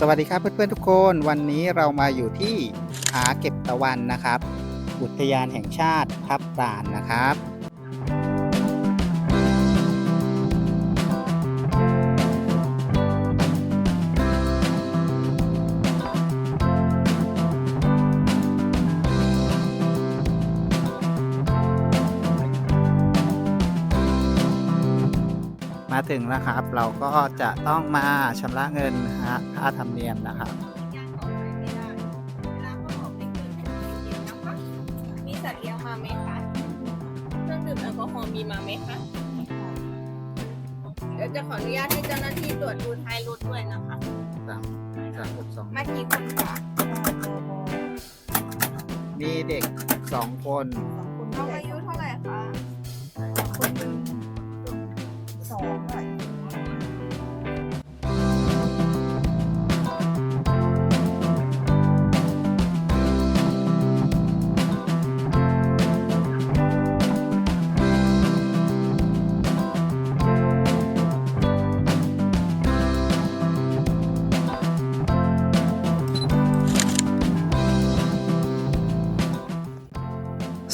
สวัสดีครับเพื่อนๆทุกคนวันนี้เรามาอยู่ที่ผาเก็บตะวันนะครับ อุทยานแห่งชาติพับลานนะครับ ถึงแล้วครับ เราก็จะต้องมาชำระเงินฮะค่าธรรมเนียมนะครับการออกหมายไม่ได้เวลาเขาออกไม่เกินแผ่นดินเดียวนะคะมีสัตว์เลี้ยงมาไหมคะ เครื่องดื่มแอลกอฮอล์มีมาไหมคะ เดี๋ยวจะขออนุญาตให้เจ้าหน้าที่ตรวจดูท้ายรถด้วยนะคะ สามสามหกสองมากี่คนคะมีเด็กสองคนน้องอายุเท่าไหร่คะคนหนึ่งส องหน่อย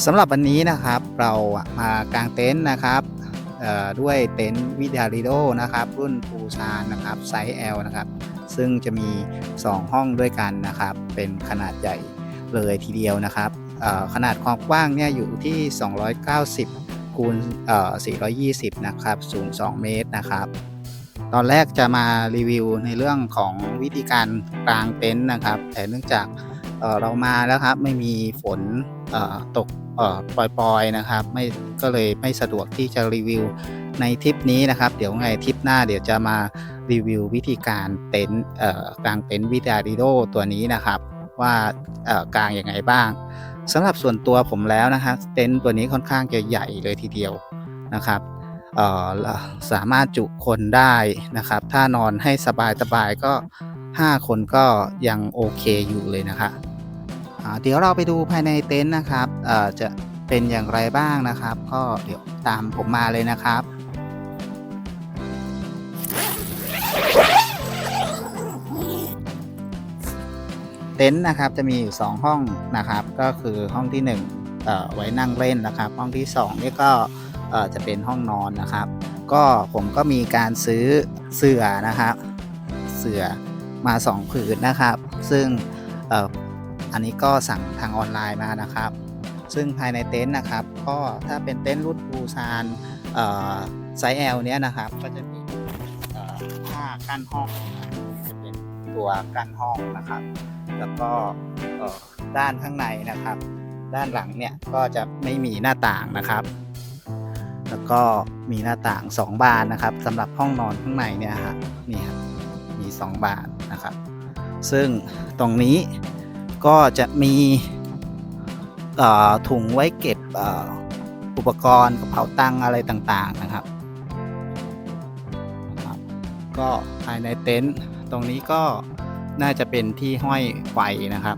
สำหรับวันนี้นะครับเรามากางเต็นท์นะครับ ด้วยเต็นท์วิดาริโดนะครับ รุ่นปูซานนะครับไซส์ L นะครับ ซึ่งจะมี 2 ห้องด้วยกันนะครับ เป็นขนาดใหญ่เลยทีเดียวนะครับ ขนาดความกว้างเนี่ยอยู่ที่ 290คูณเอ่อ420 นะครับ สูง 2 เมตรนะครับ ตอนแรกจะมารีวิวในเรื่องของวิธีการกลางเต็นท์นะครับ แต่เนื่องจากเเรามาแล้วครับไม่มีฝนตก ปล่อยๆนะครับ ไม่ก็เลยไม่สะดวกที่จะรีวิวในทริปนี้นะครับ เดี๋ยวไงทริปหน้าเดี๋ยวจะมารีวิววิธีการเต็นท์เอ่อกางเต็นท์วิดาริโดตัวนี้นะครับ ว่าเอ่อกางยังไงบ้างสำหรับส่วนตัวผมแล้วนะครับเต็นท์ตัวนี้ค่อนข้างจะใหญ่เลยทีเดียวนะครับสามารถจุคนได้นะครับ ถ้านอนให้สบายๆก็ 5 คนก็ยังโอเคอยู่เลยนะครับ เดี๋ยวเราไปดูภายในเต็นท์นะครับเอ่อจะเป็นอย่างไรบ้างนะครับ ก็เดี๋ยวตามผมมาเลยนะครับเต็นท์นะครับจะมีอยู่ 2 ห้องนะครับ ก็คือห้องที่1เอ่อไว้นั่งเล่นนะครับ ห้องที่2นี่ก็เอ่อจะเป็นห้องนอนนะครับ ก็ผมก็มีการซื้อเสื่อนะครับ เสื่อมา 2 ผืนนะครับ ซึ่งเอ่อ อันนี้ก็สั่งทางออนไลน์มานะครับ ซึ่งภายในเต็นท์นะครับ ก็ถ้าเป็นเต็นท์รุ่นปูซานไซส์ L เนี้ยนะครับ ก็จะมีผ้ากั้นห้องจะเป็นตัวกั้นห้องนะครับ แล้วก็ด้านข้างในนะครับ ด้านหลังเนี่ยก็จะไม่มีหน้าต่างนะครับ แล้วก็มีหน้าต่าง 2 บานนะครับสำหรับห้องนอนข้างในเนี่ยฮะนี่ครับมี 2 บานนะครับ ซึ่งตรงนี้ ก็จะมีถุงไว้เก็บอ,อุปกรณ์กระเป๋าตังอะไรต่างๆนะครับ ก็ภายในเต็นท์ตรงนี้ก็น่าจะเป็นที่ห้อยไฟนะครับ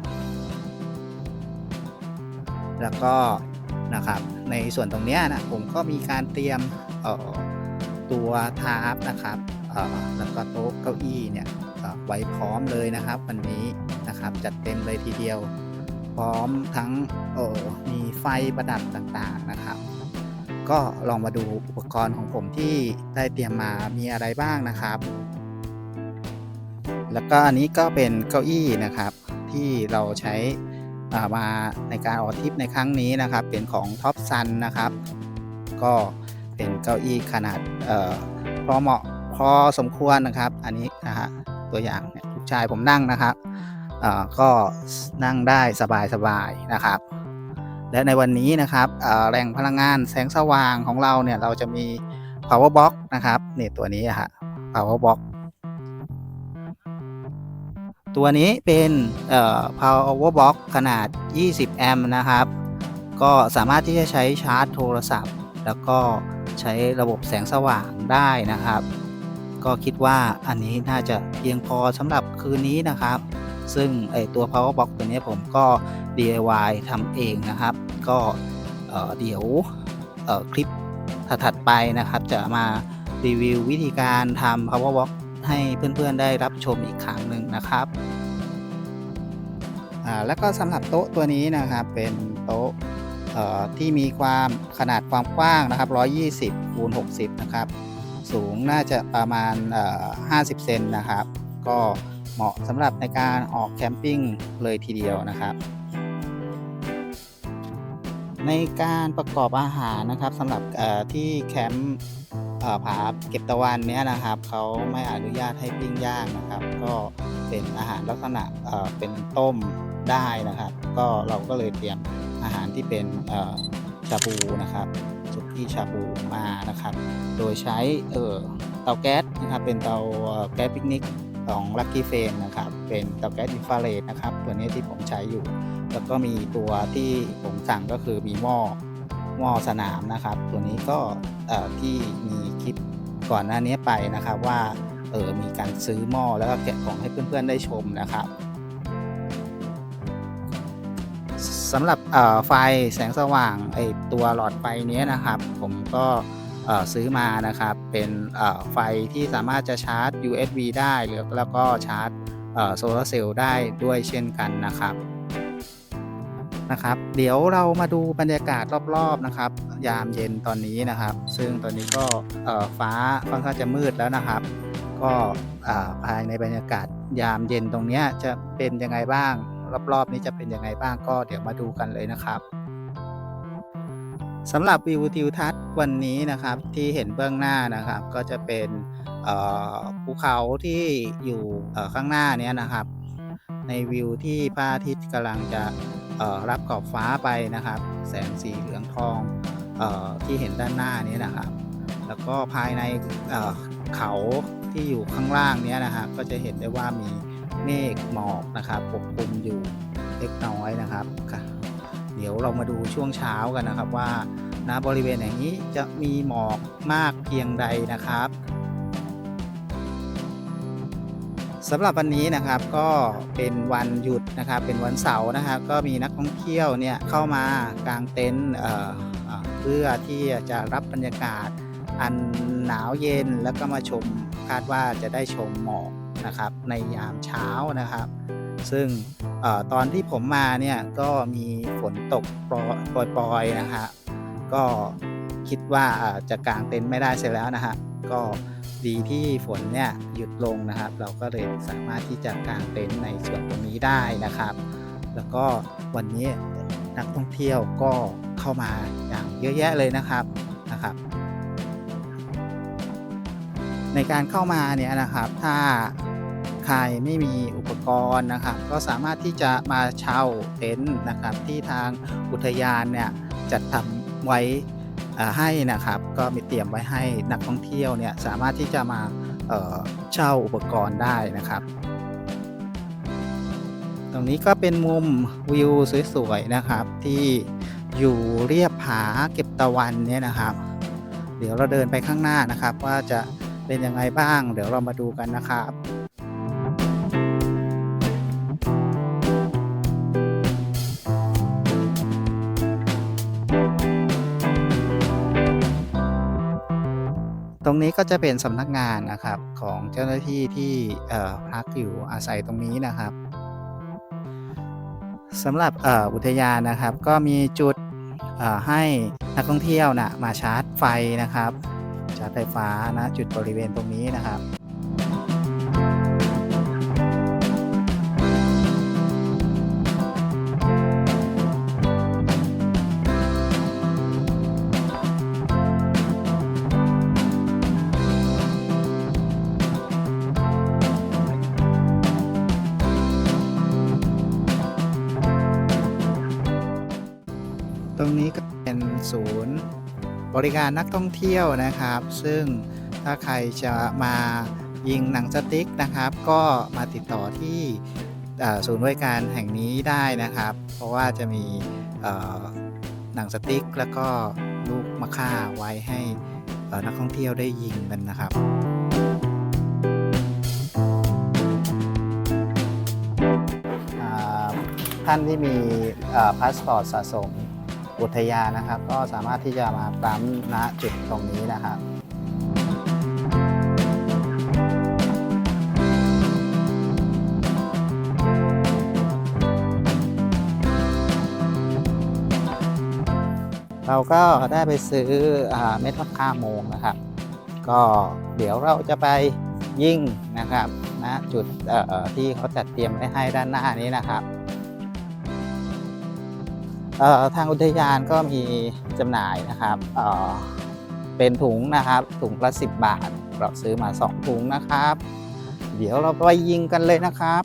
แล้วก็นะครับในส่วนตรงนี้นะผมก็มีการเตรียมตัวทาร์ปนะครับแล้วก็โต๊ะเก้าอี้เนี่ยไว้พร้อมเลยนะครับวันนี้ นะครับ จัดเต็มเลยทีเดียว พร้อมทั้งเออมีไฟประดับต่างๆนะครับ ก็ลองมาดูอุปกรณ์ของผมที่ได้เตรียมมามีอะไรบ้างนะครับ แล้วก็อันนี้ก็เป็นเก้าอี้นะครับ ที่เราใช้อ่ามาในการออกทริปในครั้งนี้นะครับ เป็นของท็อปซันนะครับ ก็เป็นเก้าอี้ขนาดเอ่อพอเหมาะพอสมควรนะครับ อันนี้นะฮะตัวอย่างเนี่ยลูกชายผมนั่งนะครับอ่า ก็นั่งได้สบายๆนะครับ และในวันนี้นะครับแหล่งพลังงานแสงสว่างของเราเนี่ยเราจะมี power box นะครับเนี่ยตัวนี้ฮะ power box ตัวนี้เป็นเอ่อ power box ขนาด 20 แอมป์นะครับ ก็สามารถที่จะใช้ชาร์จโทรศัพท์ แล้วก็ใช้ระบบแสงสว่างได้นะครับ ก็คิดว่าอันนี้น่าจะเพียงพอสำหรับคืนนี้นะครับ ซึ่งไอตัว power box ตัวนี้ผมก็ DIY ทำเองนะครับ ก็เเดี๋ยวคลิปถัดๆไปนะครับ จะมารีวิววิธีการทำ power box ให้เพื่อนๆได้รับชมอีกครั้งหนึ่งนะครับแล้วก็สำหรับโต๊ะตัวนี้นะครับเป็นโต๊ะที่มีความขนาดความกว้างนะครับ 120คูณ60 นะครับ สูงน่าจะประมาณ 50 เซนนะครับ ก็ เหมาะสำหรับในการออกแคมปิ้งเลยทีเดียวนะครับ ในการประกอบอาหารนะครับสำหรับที่แคมป์ผาเก็บตะวันเนี้ยนะครับเขาไม่อนุญาตให้ปิ้งย่างนะครับ ก็เป็นอาหารลักษณะเเป็นต้มได้นะครับ ก็เราก็เลยเตรียมอาหารที่เป็นชาบูนะครับสุกี้ชาบูมานะครับ โดยใช้เเตาแก๊สนะครับเป็นเตาแก๊สปิกนิก ของ Lucky f a m e นะครับ เป็นเตาแก๊สอินฟราเรดนะครับ ตัวนี้ที่ผมใช้อยู่ แล้วก็มีตัวที่ผมสั่งก็คือมีหม้อหม้อสนามนะครับ ตัวนี้ก็ที่มีคลิปก่อนหน้านี้ไปนะครับว่าเออมีการซื้อหม้อแล้วก็แกะกล่องให้เพื่อนๆได้ชมนะครับสำหรับไฟแสงสว่างไอตัวหลอดไฟนี้นะครับ ผมก็ ซื้อมานะครับเป็นไฟที่สามารถจะชาร์จ USB ได้ แล้วก็ชาร์จโซลาร์เซลล์ได้ด้วยเช่นกันนะครับนะครับเดี๋ยวเรามาดูบรรยากาศรอบๆนะครับ ยามเย็นตอนนี้นะครับ ซึ่งตอนนี้ก็ฟ้าค่อนข้างจะมืดแล้วนะครับ ก็ภายในบรรยากาศยามเย็นตรงนี้จะเป็นยังไงบ้าง รอบๆนี้จะเป็นยังไงบ้างก็เดี๋ยวมาดูกันเลยนะครับ สำหรับวิวทิวทัศน์วันนี้นะครับที่เห็นเบื้องหน้านะครับ ก็จะเป็นภูเขาที่อยู่ข้างหน้านี้นะครับ ในวิวที่พระอาทิตย์กำลังจะรับขอบฟ้าไปนะครับ แสงสีเหลืองทองอที่เห็นด้านหน้านี้นะครับ แล้วก็ภายในเขาที่อยู่ข้างล่างนี้นะครับก็จะเห็นได้ว่ามีเมฆหมอกนะครับปกคลุมอยู่เล็กน้อยนะครับค่ะ เดี๋ยวเรามาดูช่วงเช้ากันนะครับว่าณบริเวณแห่งนี้จะมีหมอกมากเพียงใดนะครับสำหรับวันนี้นะครับก็เป็นวันหยุดนะครับเป็นวันเสาร์นะครับก็มีนักท่องเที่ยวเนี่ยเข้ามากางเต็นท์เอ่อเอ่อเพื่อที่จะรับบรรยากาศอันหนาวเย็นแล้วก็มาชมคาดว่าจะได้ชมหมอกนะครับในยามเช้านะครับ ซึ่งอตอนที่ผมมาเนี่ยก็มีฝนตกโปรยปรอยๆนะฮะก็คิดว่าจะกางเต็นท์ไม่ได้เสร็จแล้วนะฮะก็ดีที่ฝนเนี่ยหยุดลงนะครับ เราก็เลยสามารถที่จะกางเต็นท์ในส่วนตรงนี้ได้นะครับ แล้วก็วันนี้นักท่องเที่ยวก็เข้ามาอย่างเยอะแยะเลยนะครับนะครับ ในการเข้ามาเนี่ยนะครับถ้า ใครไม่มีอุปกรณ์นะครับ ก็สามารถที่จะมาเช่าเต็นท์นะครับที่ทางอุทยานเนี่ยจัดทำไว้ให้นะครับ ก็มีเตรียมไว้ให้นักท่องเที่ยวเนี่ยสามารถที่จะมาเช่าอุปกรณ์ได้นะครับ ตรงนี้ก็เป็นมุมวิวสวยๆนะครับที่อยู่เรียบผาเก็บตะวันเนี่ยนะครับ เดี๋ยวเราเดินไปข้างหน้านะครับ ว่าจะเป็นยังไงบ้าง เดี๋ยวเรามาดูกันนะครับ นี้ก็จะเป็นสำนักงานนะครับของเจ้าหน้าที่ที่พักอยู่อาศัยตรงนี้นะครับสำหรับอุทยานนะครับ ก็มีจุดให้นักท่องเที่ยวนะมาชาร์จไฟนะครับ ชาร์จไฟฟ้านะจุดบริเวณตรงนี้นะครับ บริการนักท่องเที่ยวนะครับ ซึ่งถ้าใครจะมายิงหนังสติ๊กนะครับ ก็มาติดต่อที่ศูนย์บริการแห่งนี้ได้นะครับ เพราะว่าจะมีหนังสติ๊กแล้วก็ลูกมะค่าไว้ให้นักท่องเที่ยวได้ยิงกันนะครับท่านที่มีพาสปอร์ตสะสม อุทยานนะครับ ก็สามารถที่จะมาปั๊มณจุดตรงนี้นะครับเราก็ได้ไปซื้อเม็ดมะค่าโมงนะครับ ก็เดี๋ยวเราจะไปยิ่งนะครับนะจุดที่เขาจัดเตรียมไว้ให้ด้านหน้านี้นะครับ ทางอุทยานก็มีจำหน่ายนะครับเเป็นถุงนะครับ ถุงละ 10 บาท เราซื้อมา 2 ถุงนะครับ เดี๋ยวเราไปยิงกันเลยนะครับ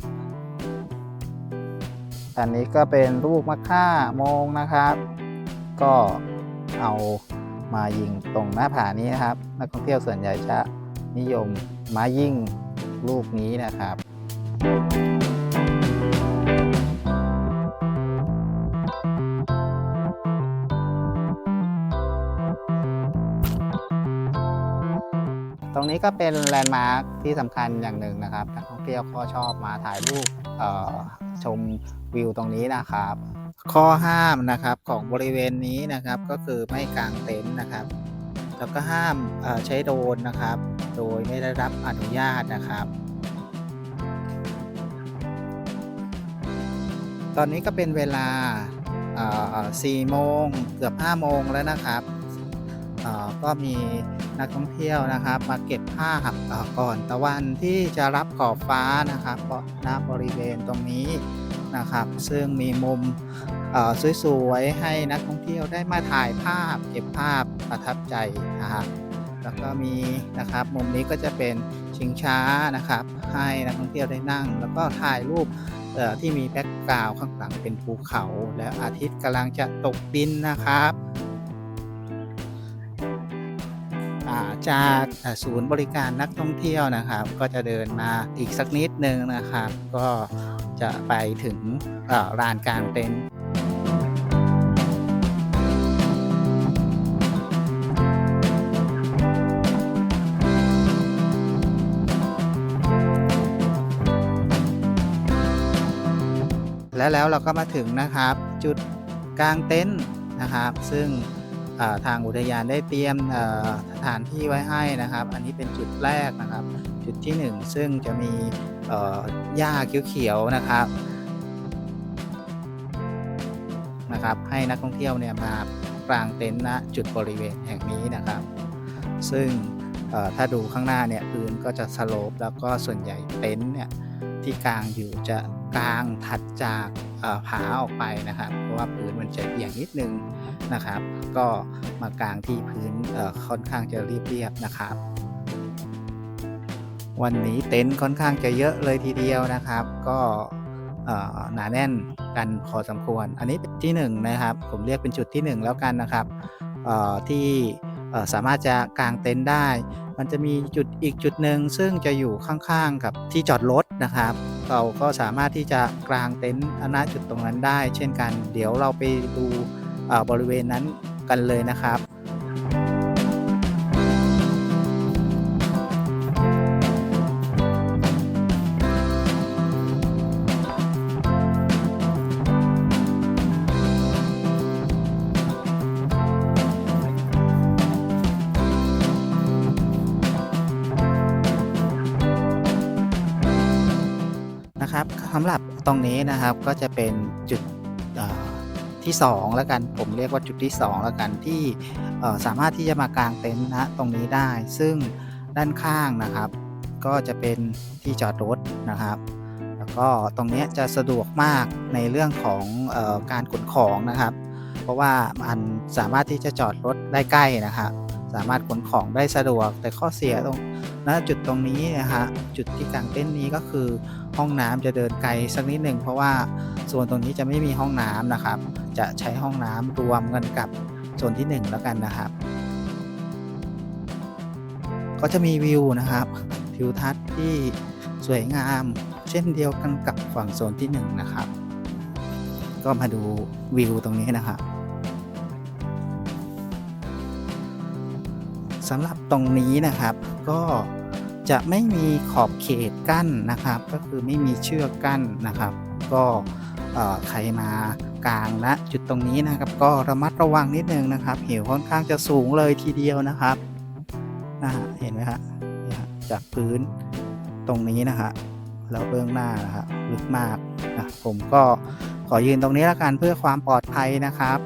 อันนี้ก็เป็นลูกมะค่าโมงนะครับ ก็เอามายิงตรงหน้าผานี้นะครับ นักท่องเที่ยวส่วนใหญ่จะนิยมมายิงลูกนี้นะครับ นี้ก็เป็นแลนด์มาร์คที่สำคัญอย่างหนึ่งนะครับนักท่องเที่ยวก็ชอบมาถ่ายรูปชมวิวตรงนี้นะครับ ข้อห้ามนะครับของบริเวณนี้นะครับก็คือไม่กางเต็นท์นะครับ แล้วก็ห้ามใช้โดรนนะครับ โดยไม่ได้รับอนุญาตนะครับ ตอนนี้ก็เป็นเวลาเอ่อ4โมงเกือบ5โมงแล้วนะครับก็มี นักท่องเที่ยวนะครับ มาเก็บภาพก่อนตะวันที่จะรับขอบฟ้านะครับเณบริเวณตรงนี้นะครับ ซึ่งมีมุมสวยๆให้นักท่องเที่ยวได้มาถ่ายภาพ เก็บภาพประทับใจนะครับแล้วก็มีนะครับมุมนี้ก็จะเป็นชิงช้านะครับ ให้นักท่องเที่ยวได้นั่ง แล้วก็ถ่ายรูปที่มีแบ็กกราวข้างหลังเป็นภูเขา แล้วอาทิตย์กำลังจะตกดินนะครับ จากศูนย์บริการนักท่องเที่ยวนะครับ ก็จะเดินมาอีกสักนิดนึงนะครับ ก็จะไปถึงลานกลางเต็นท์และแล้วเราก็มาถึงนะครับ จุดกลางเต็นท์นะครับ ซึ่ง ทางอุทยานได้เตรียมสถานที่ไว้ให้นะครับ อันนี้เป็นจุดแรกนะครับ จุดที่ 1 ซึ่งจะมีเอ่อหญ้าเขียวๆนะครับนะครับ ให้นักท่องเที่ยวเนี่ยมากลางเต็นท์ณจุดบริเวณแห่งนี้นะครับ ซึ่งถ้าดูข้างหน้าเนี่ยพื้นก็จะสโลปแล้วก็ส่วนใหญ่เต็นท์เนี่ย ที่กลางอยู่จะกลางถัดจากเอ่อผาออกไปนะครับ เพราะว่าพื้นมันจะเอียงนิดนึงนะครับ ก็มากลางที่พื้นเอ่อค่อนข้างจะเรียบๆนะครับ วันนี้เต็นท์ค่อนข้างจะเยอะเลยทีเดียวนะครับ ก็เอ่อหนาแน่นกันพอสมควร อันนี้เป็นที่หนึ่งนะครับ ผมเรียกเป็นจุดที่หนึ่งแล้วกันนะครับเอ่อที่เอ่อสามารถจะกางเต็นท์ได้ มันจะมีจุดอีกจุดหนึ่งซึ่งจะอยู่ข้างๆกับที่จอดรถนะครับ เราก็สามารถที่จะกางเต็นท์ณจุดตรงนั้นได้ เช่นกัน เดี๋ยวเราไปดูเอ่อบริเวณนั้นกันเลยนะครับำหรับตรงนี้นะครับก็จะเป็นจุดเอ่อที่2แล้วกันผมเรียกว่าจุดที่2แล้วกันที่สามารถที่จะมากางเต็นท์นะตรงนี้ได้ ซึ่งด้านข้างนะครับ ก็จะเป็นที่จอดรถนะครับ แล้วก็ตรงนี้จะสะดวกมากในเรื่องของออการขนของนะครับ เพราะว่ามันสามารถที่จะจอดรถได้ใกล้นะครับสามารถขนของได้สะดวกแต่ข้อเสียตรงณจุดตรงนี้นะฮะจุดที่กางเต็นท์นี้ก็คือ ห้องน้ำจะเดินไกลสักนิดหนึ่งเพราะว่าโซนตรงนี้จะไม่มีห้องน้ำนะครับ จะใช้ห้องน้ำรวมกันกับโซนที่ 1 แล้วกันนะครับ ก็จะมีวิวนะครับทิวทัศน์ที่สวยงามเช่นเดียวกันกับฝั่งโซนที่ 1 นะครับ ก็มาดูวิวตรงนี้นะครับสำหรับตรงนี้นะครับก็ จะไม่มีขอบเขตกั้นนะครับ ก็คือไม่มีเชือกกั้นนะครับ ก็ใครมากลางนะจุดตรงนี้นะครับ ก็ระมัดระวังนิดนึงนะครับเหวค่อนข้างจะสูงเลยทีเดียวนะครับนะฮะเห็นไหมฮะจากพื้นตรงนี้นะฮะแล้วเบื้องหน้านะฮะลึกมากนะผมก็ขอยืนตรงนี้แล้วกันเพื่อความปลอดภัยนะครับ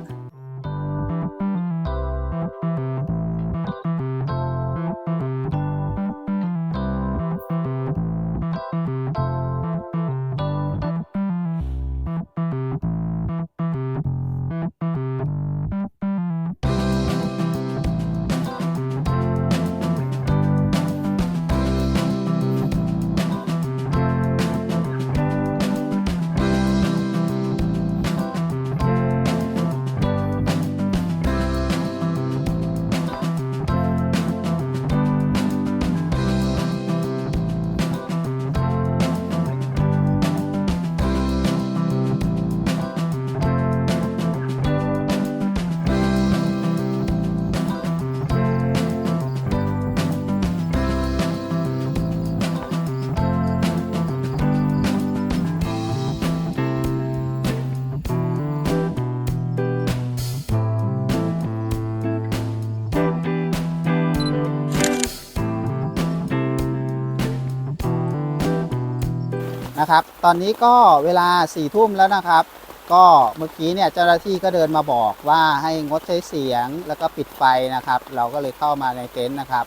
นะครับ ตอนนี้ก็เวลา4ี่ทุ่มแล้วนะครับ ก็เมื่อกี้เนี่ยเจ้าหน้าที่ก็เดินมาบอกว่าให้งดใช้เสียงแล้วก็ปิดไฟนะครับ เราก็เลยเข้ามาในเต็นท์นะครับ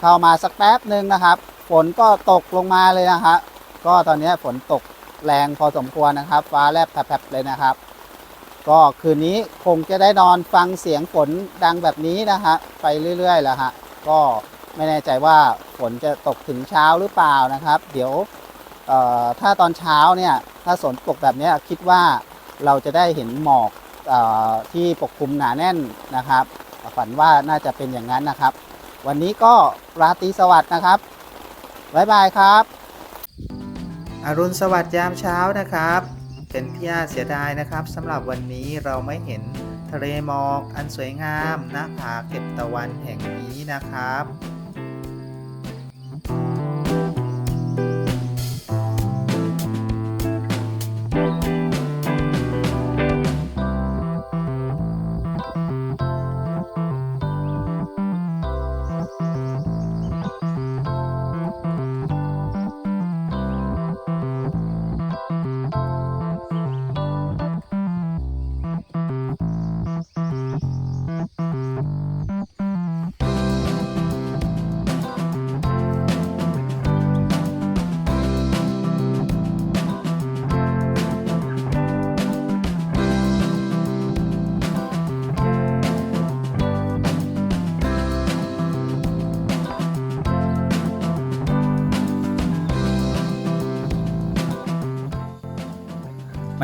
เข้ามาสักแป๊บหนึ่งนะครับ ฝนก็ตกลงมาเลยนะฮะก็ตอนนี้ฝนตกแรงพอสมควรนะครับ ฟ้าแลบแผลบเลยนะครับ ก็คืนนี้คงจะได้นอนฟังเสียงฝนดังแบบนี้นะฮะไปเรื่อยๆแล้วฮะก็ไม่แน่ใจว่าฝนจะตกถึงเช้าหรือเปล่านะครับ เดี๋ยว ถ้าตอนเช้าเนี่ยถ้าฝนตกแบบนี้คิดว่าเราจะได้เห็นหมอกออที่ปกคลุมหนาแน่นนะครับฝันว่าน่าจะเป็นอย่างนั้นนะครับ วันนี้ก็ราตรีสวัสดิ์นะครับบ๊ายบายครับ อรุณสวัสดิ์ยามเช้านะครับ เป็นพี่อาเสียดายนะครับสำหรับวันนี้เราไม่เห็นทะเลหมอกอันสวยงามหน้าผาเก็บตะวันแห่งนี้นะครับ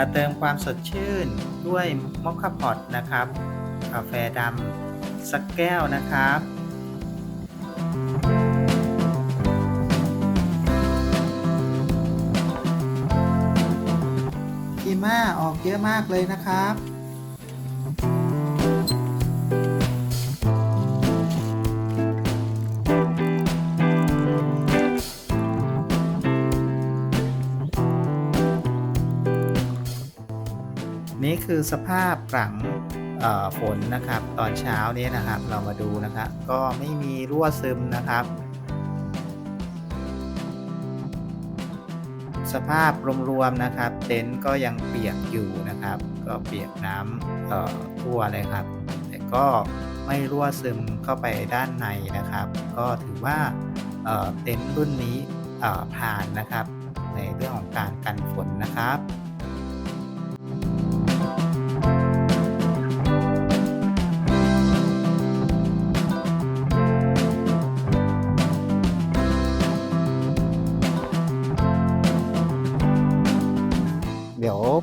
มาเติมความสดชื่นด้วยมอคคาพอตนะครับ กาแฟดำสักแก้วนะครับพีม่าออกเยอะมากเลยนะครับ คือสภาพหลังฝนนะครับ ตอนเช้านี้นะครับ เรามาดูนะครับ ก็ไม่มีรั่วซึมนะครับ สภาพรวมๆนะครับ เต็นท์ก็ยังเปียกอยู่นะครับ ก็เปียกน้ำทั่วเลยครับ แต่ก็ไม่รั่วซึมเข้าไปด้านในนะครับ ก็ถือว่าเต็นท์รุ่นนี้ผ่านนะครับ ในเรื่องของการกันฝนนะครับ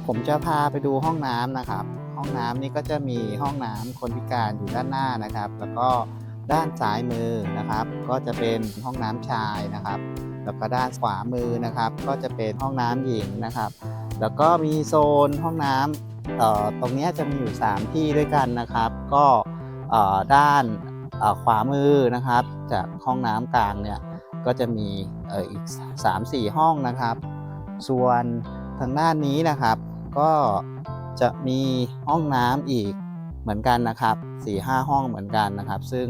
ผมจะพาไปดูห้องน้ำนะครับ ห้องน้ำนี่ก็จะมีห้องน้ำคนพิการอยู่ด้านหน้านะครับ แล้วก็ด้านซ้ายมือนะครับ ก็จะเป็นห้องน้ำชายนะครับ แล้วก็ด้านขวามือนะครับ ก็จะเป็นห้องน้ำหญิงนะครับ แล้วก็มีโซนห้องน้ำเอ่อตรงนี้จะมีอยู่ 3 ที่ด้วยกันนะครับ ก็เอ่อด้านขวามือนะครับ จากห้องน้ำกลางเนี่ยก็จะมีเอ่ออีก 3-4 ห้องนะครับ ส่วน ทางด้านนี้นะครับ ก็จะมีห้องน้ำอีกเหมือนกันนะครับ4-5ห้องเหมือนกันนะครับ ซึ่ง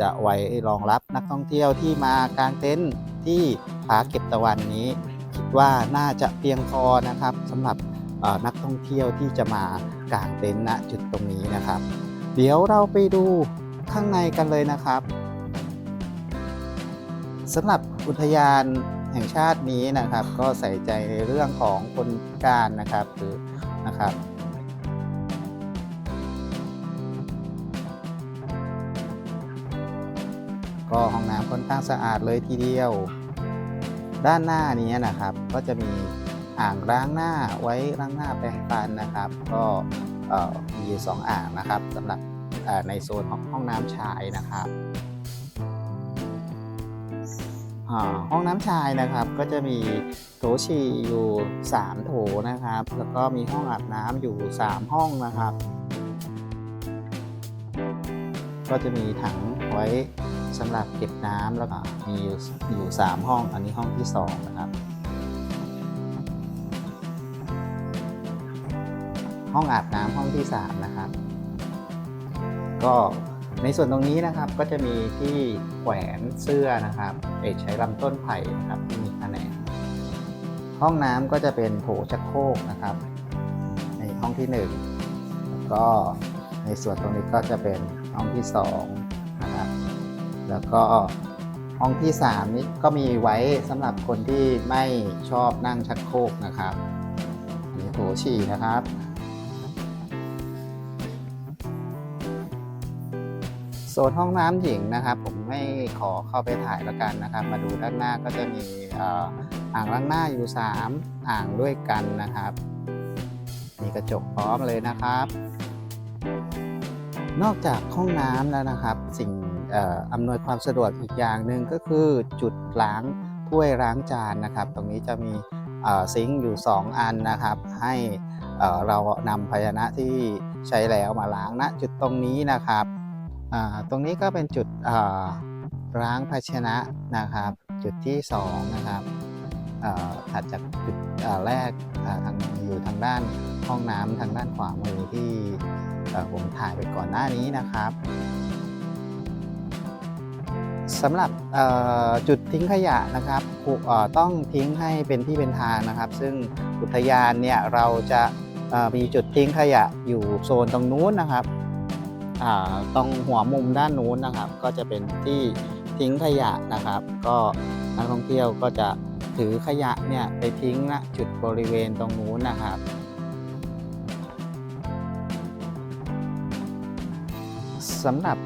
จะไว้รองรับนักท่องเที่ยวที่มากางเต็นท์ที่ผาเก็บตะวันนี้ คิดว่าน่าจะเพียงพอนะครับสำหรับนักท่องเที่ยวที่จะมากางเต็นท์ณจุดตรงนี้นะครับ เดี๋ยวเราไปดูข้างในกันเลยนะครับสำหรับอุทยาน ห่งชาตินี้นะครับ ก็ใส่ใจในเรื่องของคนพิการนะครับหรือนะครับก็ห้องน้ำค่อนข้างสะอาดเลยทีเดียว ด้านหน้านี้นะครับ ก็จะมีอ่างล้างหน้าไว้ล้างหน้าแปรงฟันนะครับ ก็มีอยู่สองอ่างนะครับสำหรับในโซนของห้องน้ำชายนะครับ ห้องน้ำชายนะครับก็จะมีโถฉี่อยู่ 3 โถนะครับ แล้วก็มีห้องอาบน้ำอยู่ 3 ห้องนะครับ ก็จะมีถังไว้สำหรับเก็บน้ำแล้วก็มีอยู่ 3 ห้อง อันนี้ห้องที่ 2 นะครับห้องอาบน้ำห้องที่ 3 นะครับ ก็ในส่วนตรงนี้นะครับก็จะมีที่ แขวนเสื้อนะครับ เอกใช้ลำต้นไผ่นะครับที่มีแขนงห้องน้ำก็จะเป็นโถชักโครกนะครับ ในห้องที่หนึ่งแล้วก็ในส่วนตรงนี้ก็จะเป็นห้องที่สองนะครับแล้วก็ห้องที่สามนี้ก็มีไว้สำหรับคนที่ไม่ชอบนั่งชักโครกนะครับอันนี้โถฉี่นะครับ โซนห้องน้ำหญิงนะครับ ผมไม่ขอเข้าไปถ่ายล้วกันนะครับ มาดูด้านหน้าก็จะมีอ่ออ่างล้างหน้าอยู่ 3 อ่างด้วยกันนะครับ มีกระจกพร้อมเลยนะครับ นอกจากห้องน้ำแล้วนะครับ สิ่งอำนวยความสะดวกอีกอย่างหนึ่งก็คือจุดล้างถ้วยล้างจานนะครับ ตรงนี้จะมีซิงค์อยู่ 2 อันนะครับ ให้เรานำภาชนะที่ใช้แล้วมาล้างณจุดตรงนี้นะครับ ตรงนี้ก็เป็นจุดอ่าล้างภาชนะนะครับ จุดที่ 2 นะครับถัดจากจุดแรกอ่าทางอยู่ทางด้านห้องน้ำทางด้านขวามือที่ผมถ่ายไปก่อนหน้านี้นะครับสำหรับจุดทิ้งขยะนะครับต้องทิ้งให้เป็นที่เป็นทางนะครับ ซึ่งอุทยานเนี่ยเราจะมีจุดทิ้งขยะอยู่โซนตรงนู้นนะครับ ตรงหัวมุมด้านนู้นนะครับ ก็จะเป็นที่ทิ้งขยะนะครับ ก็นักท่องเที่ยวก็จะถือขยะเนี่ยไปทิ้งณจุดบริเวณตรงนู้นนะครับสำหรับ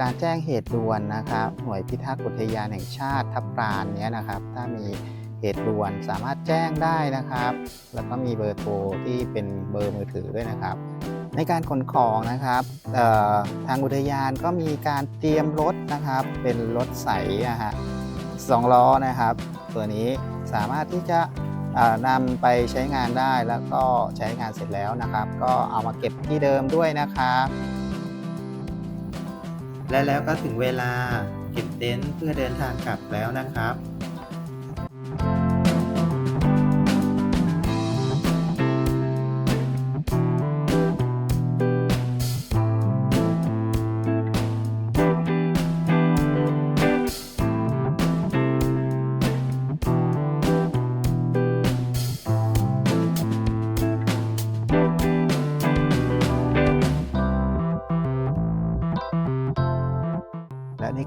การแจ้งเหตุด่วนนะครับ หน่วยพิทักษ์อุทยานแห่งชาติทับปราณเนี้ยนะครับ ถ้ามีเหตุด่วนสามารถแจ้งได้นะครับ แล้วก็มีเบอร์โทรที่เป็นเบอร์มือถือด้วยนะครับ ในการขนของนะครับทางอุทยานก็มีการเตรียมรถนะครับ เป็นรถใสนะฮะสองล้อนะครับ ตัวนี้สามารถที่จะนำไปใช้งานได้แล้วก็ใช้งานเสร็จแล้วนะครับ ก็เอามาเก็บที่เดิมด้วยนะครับและแล้วก็ถึงเวลาเก็บเต็นท์เพื่อเดินทางกลับแล้วนะครับ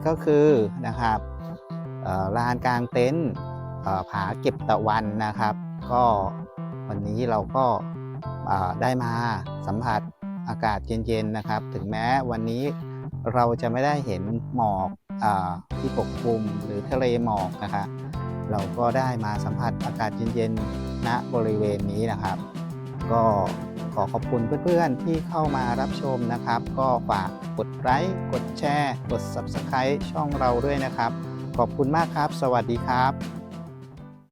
ก็คือนะครับลานกลางเต็นท์ผาเก็บตะวันนะครับ ก็วันนี้เราก็ได้มาสัมผัสอากาศเย็นๆนะครับ ถึงแม้วันนี้เราจะไม่ได้เห็นหมอกอที่ปกคลุมหรือทะเลหมอกนะครับเราก็ได้มาสัมผัสอากาศเย็นๆณบริเวณนี้นะครับ ก็ ขอขอบคุณเพื่อนๆ ที่เข้ามารับชมนะครับ ก็ฝากกดไลค์กดแชร์ กด Subscribe ช่องเราด้วยนะครับ ขอบคุณมากครับ สวัสดีครับ